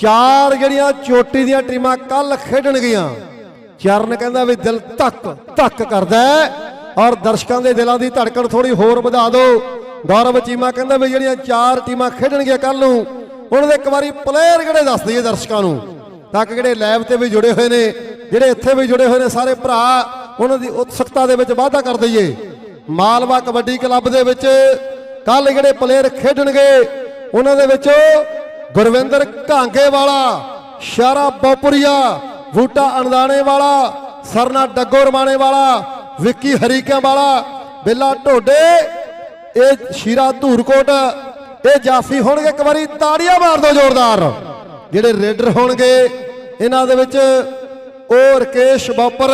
ਚਾਰ ਜਿਹੜੀਆਂ ਚੋਟੀ ਦੀਆਂ ਟੀਮਾਂ ਕੱਲ ਖੇਡਣਗੀਆਂ ਚਰਨ ਕਹਿੰਦਾ ਵੀ ਦਿਲ ਧੱਕ ਧੱਕ ਕਰਦਾ ਔਰ ਦਰਸ਼ਕਾਂ ਦੇ ਦਿਲਾਂ ਦੀ ਧੜਕਣ ਥੋੜੀ ਹੋਰ ਵਧਾ ਦਿਓ। ਗੌਰਵ ਚੀਮਾ ਕਹਿੰਦਾ ਵੀ ਜਿਹੜੀਆਂ ਚਾਰ ਟੀਮਾਂ ਖੇਡਣਗੀਆਂ ਕੱਲ ਨੂੰ, ਉਹਨਾਂ ਦੇ ਇੱਕ ਵਾਰੀ ਪਲੇਅਰ ਕਿਹੜੇ ਦੱਸ ਦਈਏ ਦਰਸ਼ਕਾਂ ਨੂੰ? ਤਾਂ ਕਿ ਜਿਹੜੇ ਲਾਈਵ ਤੇ ਵੀ ਜੁੜੇ ਹੋਏ ਨੇ, ਜਿਹੜੇ ਇੱਥੇ ਵੀ ਜੁੜੇ ਹੋਏ ਨੇ ਸਾਰੇ ਭਰਾ, ਉਹਨਾਂ ਦੀ ਉਤਸੁਕਤਾ ਦੇ ਵਿੱਚ ਵਾਧਾ ਕਰ ਦਈਏ। ਮਾਲਵਾ ਕਬੱਡੀ ਕਲੱਬ ਦੇ ਵਿੱਚ ਕੱਲ ਜਿਹੜੇ ਪਲੇਅਰ ਖੇਡਣਗੇ, ਉਹਨਾਂ ਦੇ ਵਿੱਚ ਗੁਰਵਿੰਦਰ ਘਾਂਗੇ ਵਾਲਾ ਸ਼ਾਰਾ ਬੋਪਰੀਆ, ਬੂਟਾ ਅਣਦਾਣੇ ਵਾਲਾ, ਸਰਨਾ ਡੱਗੋ ਰਮਾਣੇ ਵਾਲਾ, ਵਿੱਕੀ ਹਰੀਕਿਆਂ ਵਾਲਾ, ਬਿੱਲਾ ਢੋਡੇ, ਇਹ ਸ਼ੀਰਾ ਧੂਰਕੋਟ, ਇਹ ਜਾਫੀ ਹੋਣਗੇ, ਇੱਕ ਵਾਰੀ ਤਾੜੀਆਂ ਮਾਰ ਦਿਓ ਜ਼ੋਰਦਾਰ। ਜਿਹੜੇ ਰੇਡਰ ਹੋਣਗੇ, ਇਹਨਾਂ ਦੇ ਵਿੱਚ ਉਹ ਰਕੇਸ਼ ਬੋਪਰ,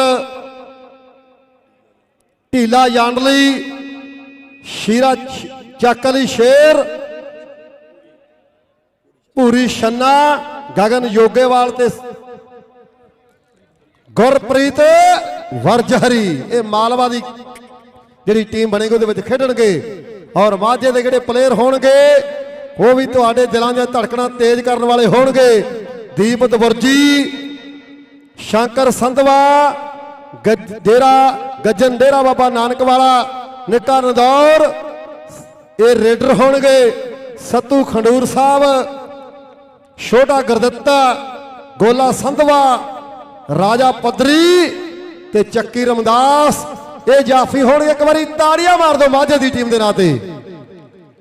ਢੀਲਾ ਜਾਂਡਲੀ ਸ਼ੀਰਾ ਚ- ਚੱਕ ਅਲੀ ਸ਼ੇਰ ਪੂਰੀ ਛੰਨਾ ਗਗਨ ਯੋਗੇਵਾਲ ਤੇ ਗੁਰਪ੍ਰੀਤ ਵਰਜਹਰੀ, ਇਹ ਮਾਲਵਾ ਦੀ ਜਿਹੜੀ ਟੀਮ ਬਣੇਗੀ, ਉਹਦੇ ਵਿੱਚ ਖੇਡਣਗੇ ਔਰ ਮਾਝੇ ਦੇ ਜਿਹੜੇ ਪਲੇਅਰ ਹੋਣਗੇ, ਉਹ ਵੀ ਤੁਹਾਡੇ ਦਿਲਾਂ ਦੀਆਂ ਧੜਕਣਾਂ ਤੇਜ਼ ਕਰਨ ਵਾਲੇ ਹੋਣਗੇ। ਦੀਪ ਦਵਰਜੀ ਸ਼ੰਕਰ ਸੰਧਵਾ, ਗੱਜ- ਡੇਰਾ, ਗੱਜਨ ਡੇਰਾ ਬਾਬਾ ਨਾਨਕ ਵਾਲਾ, ਨਿੱਕਾ ਨਦੌਰ, ਇਹ ਰੇਡਰ ਹੋਣਗੇ। ਸੱਤੂ ਖੰਡੂਰ ਸਾਹਿਬ ਛੋਟਾ ਗੁਰਦਿੱਤਾ ਗੋਲਾ ਸੰਧਵਾ, ਰਾਜਾ ਪਦਰੀ ਤੇ ਚੱਕੀ ਰਮਦਾਸ। ਇਹ ਜਾਫੀ ਹੋਣ ਇੱਕ ਵਾਰੀ ਤਾੜੀਆਂ ਮਾਰ ਦਿਓ ਮਾਝੇ ਦੀ ਟੀਮ ਦੇ ਨਾਂ ਤੇ।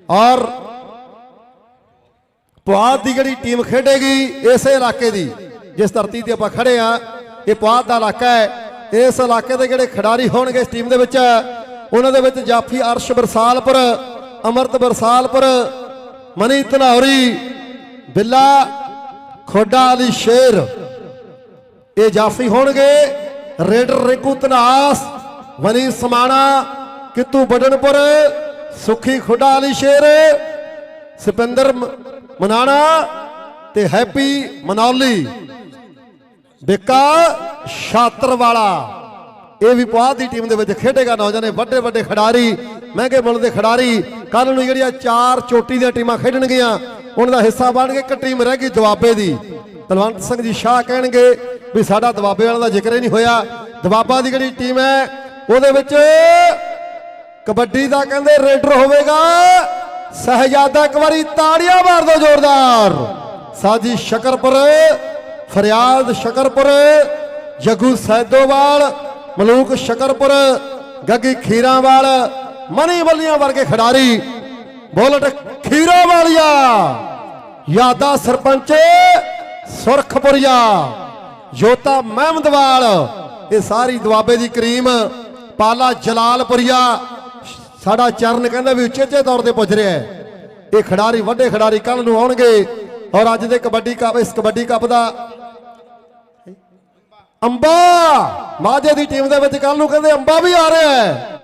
ਔਰ ਪੁਆਧ ਦੀ ਜਿਹੜੀ ਟੀਮ ਖੇਡੇਗੀ ਇਸੇ ਇਲਾਕੇ ਦੀ, ਜਿਸ ਧਰਤੀ ਤੇ ਆਪਾਂ ਖੜੇ ਆ ਇਹ ਪੁਆਧ ਦਾ ਇਲਾਕਾ ਹੈ। ਇਸ ਇਲਾਕੇ ਦੇ ਜਿਹੜੇ ਖਿਡਾਰੀ ਹੋਣਗੇ ਇਸ ਟੀਮ ਦੇ ਵਿੱਚ, ਉਹਨਾਂ ਦੇ ਵਿੱਚ ਜਾਫੀ ਅਰਸ਼ ਬਰਸਾਲਪੁਰ, ਅਮਰਤ ਬਰਸਾਲਪੁਰ ਮਨੀ ਧਨੌਰੀ ਬਿੱਲਾ ਖੋਡਾ ਅਲੀ ਸ਼ੇਰ। ਇਹ ਜਾਫੀ ਹੋਣਗੇ। ਰੇਡਰ ਰਿੰਕੂ ਤਨਾਸ ਵਨੀ ਸਮਾਣਾ, ਕਿਤੂ ਬਡਨਪੁਰ, ਸੁਖੀ ਖੁੱਡਾ ਅਲੀ ਸ਼ੇਰ, ਸਿਪੰਦਰ ਮਨਾਣਾ ਤੇ ਹੈਪੀ ਮਨੌਲੀ। ਬਿੱਕਾ ਸ਼ਾਤਰ ਵਾਲਾ ਇਹ ਵੀ ਪੁਆਧ ਦੀ ਟੀਮ ਦੇ ਵਿੱਚ ਖੇਡੇਗਾ ਨੌਜਵਾਨ ਵੱਡੇ ਵੱਡੇ ਖਿਡਾਰੀ, ਮਹਿੰਗੇ ਮੁੱਲ ਦੇ ਖਿਡਾਰੀ। ਕੱਲ ਨੂੰ ਜਿਹੜੀਆਂ ਚਾਰ ਚੋਟੀ ਦੀਆਂ ਟੀਮਾਂ ਖੇਡਣਗੀਆਂ ਉਹਨਾਂ ਦਾ ਹਿੱਸਾ ਬਣ ਕੇ ਇੱਕ ਟੀਮ ਰਹਿ ਗਈ ਦੁਆਬੇ ਦੀ। ਤਲਵੰਤ ਸਿੰਘ ਜੀ ਸ਼ਾਹ ਕਹਿਣਗੇ ਵੀ ਸਾਡਾ ਦੁਆਬੇ ਵਾਲਾ ਦਾ ਜ਼ਿਕਰ ਹੀ ਨਹੀਂ ਹੋਇਆ। ਦੁਆਬਾ ਦੀ ਜਿਹੜੀ ਟੀਮ ਹੈ, ਉਹਦੇ ਵਿੱਚ ਕਬੱਡੀ ਦਾ ਕਹਿੰਦੇ ਰੇਡਰ ਹੋਵੇਗਾ। ਸਹਜਾਦਾ ਇੱਕ ਵਾਰੀ ਤਾੜੀਆਂ ਮਾਰ ਦਿਓ ਜ਼ੋਰਦਾਰ। ਸਾਜੀ ਸ਼ਕਰਪੁਰ, ਫਰਿਆਦ ਸ਼ਕਰਪੁਰ, ਜਗੂ ਸੈਦੋਵਾਲ, ਮਲੂਕ ਸ਼ਕਰਪੁਰ, ਗੱਗੀ ਖੀਰਾਵਾਲ, ਮਨੀ ਬੱਲੀਆਂ ਵਰਗੇ ਖਿਡਾਰੀ ਬੁਲਟ ਖੀਰਾ ਵਾਲੀਆ। ਯਾਦਾ ਸਰਪੰਚ ਸੁਰਖਪੁਰੀਆ। ਜੋਤਾ ਮਹਿਮਦਵਾਲ, ਇਹ ਸਾਰੀ ਦੁਆਬੇ ਦੀ ਕਰੀਮ ਪਾਲਾ ਜਲਾਲਪੁਰੀਆ। ਸਾਡਾ ਚਰਨ ਕਹਿੰਦਾ ਵੀ ਉੱਚੇ ਉੱਚੇ ਤੌਰ ਤੇ ਪੁੱਜ ਰਿਹਾ ਹੈ। ਇਹ ਖਿਡਾਰੀ, ਵੱਡੇ ਖਿਡਾਰੀ ਕੱਲ ਨੂੰ ਆਉਣਗੇ ਔਰ ਅੱਜ ਦੇ ਕਬੱਡੀ ਕੱਪ, ਇਸ ਕਬੱਡੀ ਕੱਪ ਦਾ ਅੰਬਾ। ਮਾਝੇ ਦੀ ਟੀਮ ਦੇ ਵਿੱਚ ਕੱਲ ਨੂੰ ਕਹਿੰਦੇ ਅੰਬਾ ਵੀ ਆ ਰਿਹਾ ਹੈ।